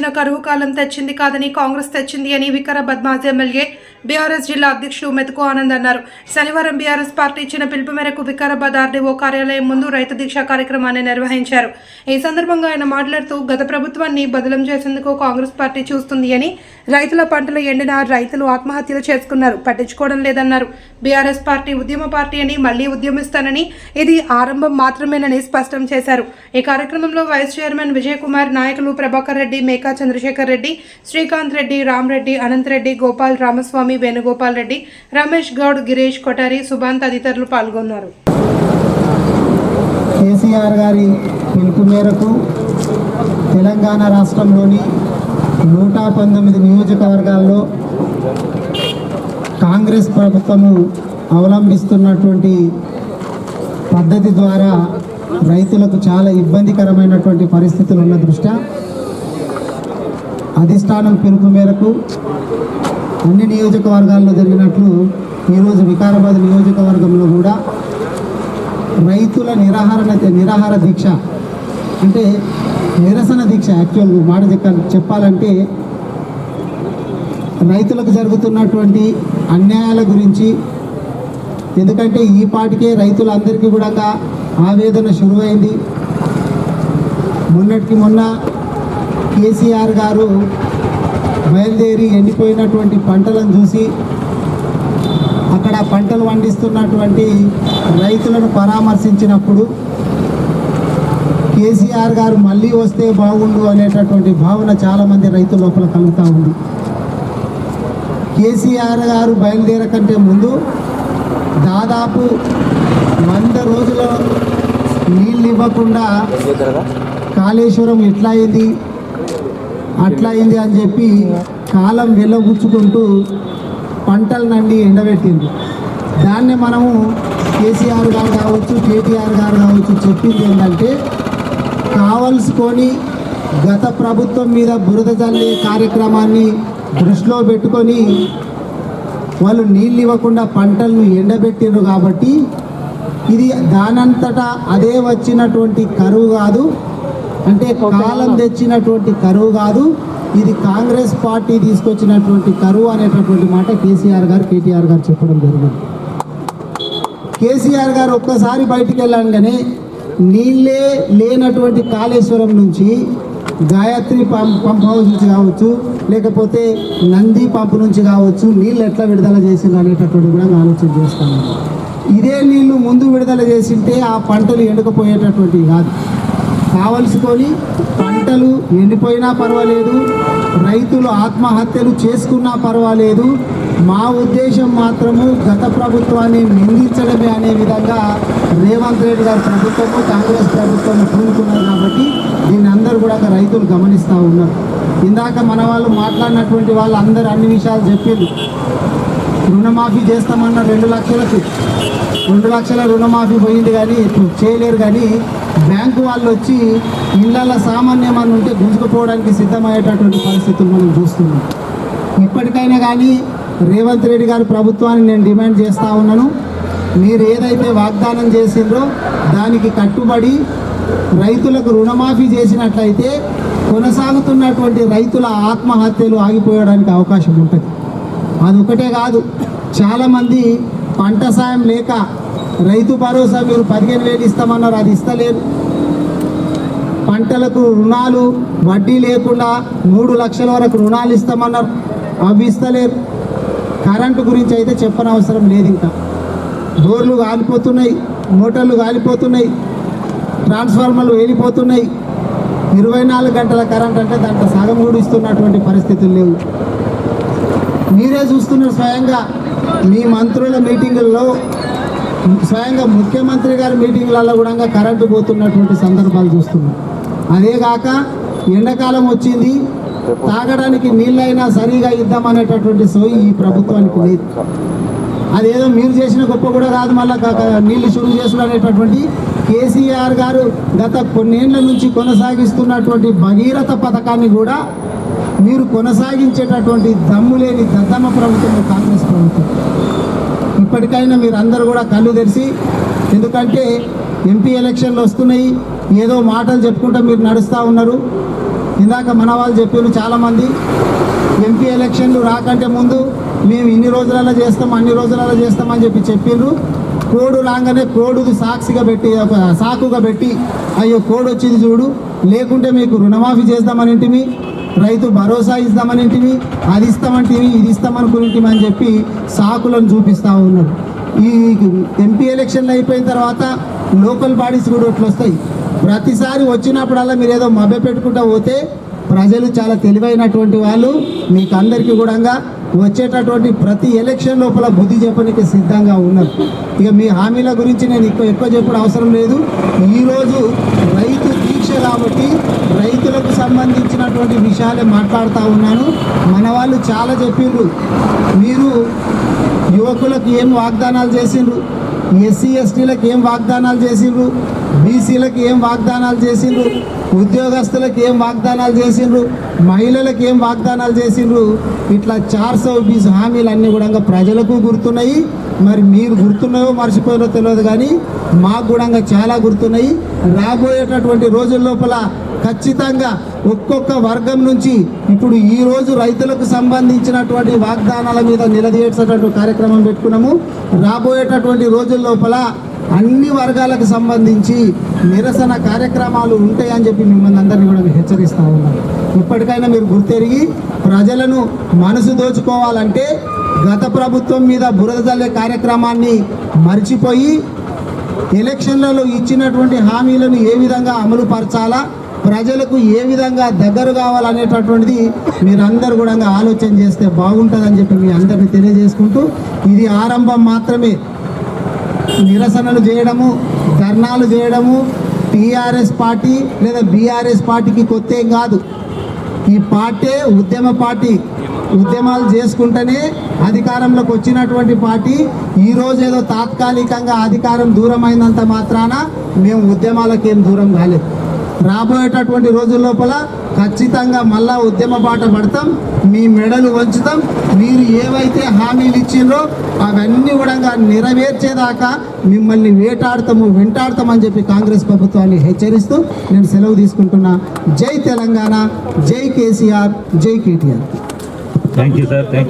వచ్చిన కరువు కాలం తెచ్చింది కాదని కాంగ్రెస్ తెచ్చింది అని వికారాబాద్ మాజీ ఎమ్మెల్యే బీఆర్ఎస్ జిల్లా అధ్యక్షుడు మెతుకు ఆనంద్ అన్నారు. శనివారం బీఆర్ఎస్ పార్టీ ఇచ్చిన పిలుపు మేరకు వికారాబాద్ ఆర్డీఓ కార్యాలయం ముందు రైతు దీక్ష కార్యక్రమాన్ని నిర్వహించారు. ఈ సందర్భంగా ఆయన మాట్లాడుతూ గత ప్రభుత్వాన్ని బదలం చేసేందుకు కాంగ్రెస్ పార్టీ చూస్తుంది అని రైతుల పంటలు ఎండిన రైతులు ఆత్మహత్యలు చేసుకున్నారు. పట్టించుకోవడం లేదన్నారు. బీఆర్ఎస్ పార్టీ ఉద్యమ పార్టీ అని మళ్ళీ ఉద్యమిస్తానని ఇది ఆరంభం మాత్రమేనని స్పష్టం చేశారు. ఈ కార్యక్రమంలో వైస్ చైర్మన్ విజయ్ కుమార్ నాయకులు ప్రభాకర్ రెడ్డి చంద్రశేఖర్ రెడ్డి శ్రీకాంత్ రెడ్డి రామ్రెడ్డి అనంతరెడ్డి గోపాల్ రామస్వామి వేణుగోపాల్ రెడ్డి రమేష్ గౌడ్ గిరీష్ కొటారి సుభాన్ తదితరులు పాల్గొన్నారు. కేసీఆర్ గారి పిలుపు మేరకు తెలంగాణ రాష్ట్రంలోని నూట పంతొమ్మిది నియోజకవర్గాల్లో కాంగ్రెస్ ప్రభుత్వము అవలంబిస్తున్నటువంటి పద్ధతి ద్వారా రైతులకు చాలా ఇబ్బందికరమైనటువంటి పరిస్థితులు ఉన్న దృష్ట్యా అధిష్టానం పిలుపు మేరకు అన్ని నియోజకవర్గాల్లో జరిగినట్లు ఈరోజు వికారాబాద్ నియోజకవర్గంలో కూడా రైతుల నిరాహార నిరాహార దీక్ష అంటే నిరసన దీక్ష యాక్చువల్ మాట చెప్పాలంటే రైతులకు జరుగుతున్నటువంటి అన్యాయాల గురించి ఎందుకంటే ఈ పాటికే రైతులందరికీ కూడా ఆవేదన శురువైంది. మొన్నటికి మొన్న కేసీఆర్ గారు బయలుదేరి ఎండిపోయినటువంటి పంటలను చూసి అక్కడ పంటలు పండిస్తున్నటువంటి రైతులను పరామర్శించినప్పుడు కేసీఆర్ గారు మళ్ళీ వస్తే బాగుండు అనేటటువంటి భావన చాలామంది రైతుల లోపల కలుగుతూ ఉంది. కేసీఆర్ గారు బయలుదేరకంటే ముందు దాదాపు వంద రోజుల నీళ్ళు ఇవ్వకుండా కాళేశ్వరం ఎట్లా అయింది? అట్లా అయింది అని చెప్పి కాలం వెళ్ళగుచ్చుకుంటూ పంటల నుండి ఎండబెట్టింది. దాన్ని మనము కేసీఆర్ గారు కావచ్చు కేటీఆర్ గారు కావచ్చు చెప్పింది ఏంటంటే కావలసుకొని గత ప్రభుత్వం మీద బురద జల్లే కార్యక్రమాన్ని దృష్టిలో పెట్టుకొని వాళ్ళు నీళ్ళు ఇవ్వకుండా పంటలను ఎండబెట్టిండ్రు కాబట్టి ఇది దానంతటా అదే వచ్చినటువంటి కరువు కాదు. అంటే కాలం తెచ్చినటువంటి కరువు కాదు ఇది కాంగ్రెస్ పార్టీ తీసుకొచ్చినటువంటి కరువు అనేటటువంటి మాట కేసీఆర్ గారు కేటీఆర్ గారు చెప్పడం జరిగింది. కేసీఆర్ గారు ఒక్కసారి బయటికి వెళ్ళంగానే నీళ్ళే లేనటువంటి కాళేశ్వరం నుంచి గాయత్రి పంప్ పంప్ హౌస్ నుంచి కావచ్చు లేకపోతే నంది పంపు నుంచి కావచ్చు నీళ్ళు ఎట్లా విడుదల చేసింది అనేటటువంటి కూడా ఆలోచన చేస్తాను ఇదే నీళ్ళు ముందు విడుదల చేసింటే ఆ పంటలు ఎండకపోయేటటువంటివి కాదు. కావలసుకొని పంటలు ఎండిపోయినా పర్వాలేదు రైతులు ఆత్మహత్యలు చేసుకున్నా పర్వాలేదు. మా ఉద్దేశం మాత్రము గత ప్రభుత్వాన్ని నిందించడమే అనే విధంగా రేవంత్ రెడ్డి గారి ప్రభుత్వము కాంగ్రెస్ ప్రభుత్వం పూనుకున్నారు కాబట్టి దీన్ని అందరూ కూడా రైతులు గమనిస్తూ ఉన్నారు. ఇందాక మన వాళ్ళు మాట్లాడినటువంటి వాళ్ళు అందరూ అన్ని విషయాలు చెప్పింది రుణమాఫీ చేస్తామన్న రెండు లక్షలకు రెండు లక్షల రుణమాఫీ పోయింది కానీ చేయలేరు కానీ బ్యాంకు వాళ్ళు వచ్చి ఇళ్ళ సామాన్యం అని ఉంటే గుంజుకుపోవడానికి సిద్ధమయ్యేటటువంటి పరిస్థితులు మనం చూస్తున్నాం. ఇప్పటికైనా కానీ రేవంత్ రెడ్డి గారి ప్రభుత్వాన్ని నేను డిమాండ్ చేస్తూ ఉన్నాను. మీరు ఏదైతే వాగ్దానం చేసిండ్రో దానికి కట్టుబడి రైతులకు రుణమాఫీ చేసినట్లయితే కొనసాగుతున్నటువంటి రైతుల ఆత్మహత్యలు ఆగిపోయడానికి అవకాశం ఉంటుంది. అది ఒకటే కాదు చాలామంది పంట సాయం లేక రైతు భరోసా మీరు పదిహేను వేలు ఇస్తామన్నారు అది ఇస్తలేరు. పంటలకు రుణాలు వడ్డీ లేకుండా మూడు లక్షల వరకు రుణాలు ఇస్తామన్నారు. అవి ఇస్తలేరు. కరెంటు గురించి అయితే చెప్పనవసరం లేదు ఇంకా. బోర్లు కాలిపోతున్నాయి మోటార్లు కాలిపోతున్నాయి ట్రాన్స్ఫార్మర్లు వెళ్ళిపోతున్నాయి. ఇరవై నాలుగు గంటల కరెంట్ అంటే దాంట్లో సగం కూడా ఇస్తున్నటువంటి పరిస్థితులు లేవు. మీరే చూస్తున్నారు స్వయంగా మీ మంత్రుల మీటింగుల్లో స్వయంగా ముఖ్యమంత్రి గారి మీటింగ్లలో కూడా కరెంటు పోతున్నటువంటి సందర్భాలు చూస్తున్నాం. అదే కాక ఎండాకాలం వచ్చింది తాగడానికి నీళ్ళైనా సరిగా ఇద్దామనేటటువంటి సోయి ఈ ప్రభుత్వానికి లేదు. అదేదో మీరు చేసిన గొప్ప కూడా కాదు మళ్ళీ నీళ్ళు షురువు చేసుడు అనేటటువంటి కేసీఆర్ గారు గత కొన్నేళ్ళ నుంచి కొనసాగిస్తున్నటువంటి భగీరథ పథకాన్ని కూడా మీరు కొనసాగించేటటువంటి దమ్ము లేని దద్దమ్మ ప్రభుత్వం కాంగ్రెస్ ప్రభుత్వం. ఇప్పటికైనా మీరు అందరూ కూడా కళ్ళు తెరిచి ఎందుకంటే ఎంపీ ఎలక్షన్లు వస్తున్నాయి ఏదో మాటలు చెప్పుకుంటూ మీరు నడుస్తూ ఉన్నారు. ఇందాక మన వాళ్ళు చెప్పారు చాలామంది ఎంపీ ఎలక్షన్లు రాకంటే ముందు మేము ఇన్ని రోజులలో చేస్తాం అన్ని రోజులలో చేస్తామని చెప్పి చెప్పిండ్రు కోడు రాగానే కోడుది సాక్షిగా పెట్టి ఒక సాకుగా పెట్టి అయ్యో కోడ్ వచ్చింది చూడు లేకుంటే మీకు రుణమాఫీ చేద్దామని ఇంటిమి రైతు భరోసా ఇస్తామనేటివి అది ఇస్తామంటివి ఇది ఇస్తామనుకునేటివి అని చెప్పి సాకులను చూపిస్తూ ఉన్నాడు. ఈ ఎంపీ ఎలక్షన్లు అయిపోయిన తర్వాత లోకల్ బాడీస్ కూడా ఇట్లా వస్తాయి. ప్రతిసారి వచ్చినప్పుడల్లా మీరు ఏదో మభ్య పెట్టుకుంటూ పోతే ప్రజలు చాలా తెలివైనటువంటి వాళ్ళు మీకు అందరికీ కూడా వచ్చేటటువంటి ప్రతి ఎలక్షన్ లోపల బుద్ధి చెప్పడానికి సిద్ధంగా ఉన్నారు. ఇక మీ హామీల గురించి నేను ఎక్కువ ఎక్కువ చెప్పడం అవసరం లేదు. ఈరోజు రైతు కాబట్టి రైతులకు సంబంధించినటువంటి విషయాలే మాట్లాడుతూ ఉన్నాను. మన వాళ్ళు చాలా చెప్పిండ్రు మీరు యువకులకు ఏం వాగ్దానాలు చేసిండ్రు ఎస్సీ ఎస్టీలకు ఏం వాగ్దానాలు చేసిండ్రు బీసీలకు ఏం వాగ్దానాలు చేసిండ్రు? ఉద్యోగస్తులకు ఏం వాగ్దానాలు చేసిండ్రు? మహిళలకు ఏం వాగ్దానాలు చేసిండ్రు? ఇట్లా చార్ సౌ బీస్ హామీలు అన్నీ కూడా ప్రజలకు గుర్తున్నాయి. మరి మీరు గుర్తున్నాయో మర్చిపోయినో తెలియదు కానీ మాకు కూడా చాలా గుర్తున్నాయి. రాబోయేటటువంటి రోజుల లోపల ఖచ్చితంగా ఒక్కొక్క వర్గం నుంచి ఇప్పుడు ఈరోజు రైతులకు సంబంధించినటువంటి వాగ్దానాల మీద నిలదీసేటటువంటి కార్యక్రమం పెట్టుకున్నాము. రాబోయేటటువంటి రోజుల లోపల అన్ని వర్గాలకు సంబంధించి నిరసన కార్యక్రమాలు ఉంటాయని చెప్పి మిమ్మల్ని అందరినీ కూడా హెచ్చరిస్తా ఉన్నాను ఇప్పటికైనా మీరు గుర్తెరిగి ప్రజలను మనసు దోచుకోవాలంటే గత ప్రభుత్వం మీద బురద జల్లే కార్యక్రమాన్ని మర్చిపోయి ఎలక్షన్లలో ఇచ్చినటువంటి హామీలను ఏ విధంగా అమలు పరచాలా ప్రజలకు ఏ విధంగా దగ్గర కావాలనేటటువంటిది మీరందరూ కూడా ఆలోచన చేస్తే బాగుంటుందని చెప్పి మీ అందరిని తెలియజేసుకుంటూ ఇది ఆరంభం మాత్రమే. నిరసనలు చేయడము ధర్నాలు చేయడము టీఆర్ఎస్ పార్టీ లేదా బీఆర్ఎస్ పార్టీకి కొత్త ఏం కాదు. ఈ పార్టీ ఉద్యమ పార్టీ. ఉద్యమాలు చేసుకుంటేనే అధికారంలోకి వచ్చినటువంటి పార్టీ. ఈరోజు ఏదో తాత్కాలికంగా అధికారం దూరమైనంత మాత్రాన మేము ఉద్యమాలకేం దూరం కాలేదు. రాబోయేటటువంటి రోజుల లోపల ఖచ్చితంగా మళ్ళా ఉద్యమ బాట పడతాం మీ మెడలు వంచుతాం. మీరు ఏవైతే హామీలు ఇచ్చిండ్రో అవన్నీ కూడా నెరవేర్చేదాకా మిమ్మల్ని వేటాడతాము వెంటాడతామని చెప్పి కాంగ్రెస్ ప్రభుత్వాన్ని హెచ్చరిస్తూ నేను సెలవు తీసుకుంటున్నా. జై తెలంగాణ జై కేసీఆర్ జై KTR. Thank you sir thank you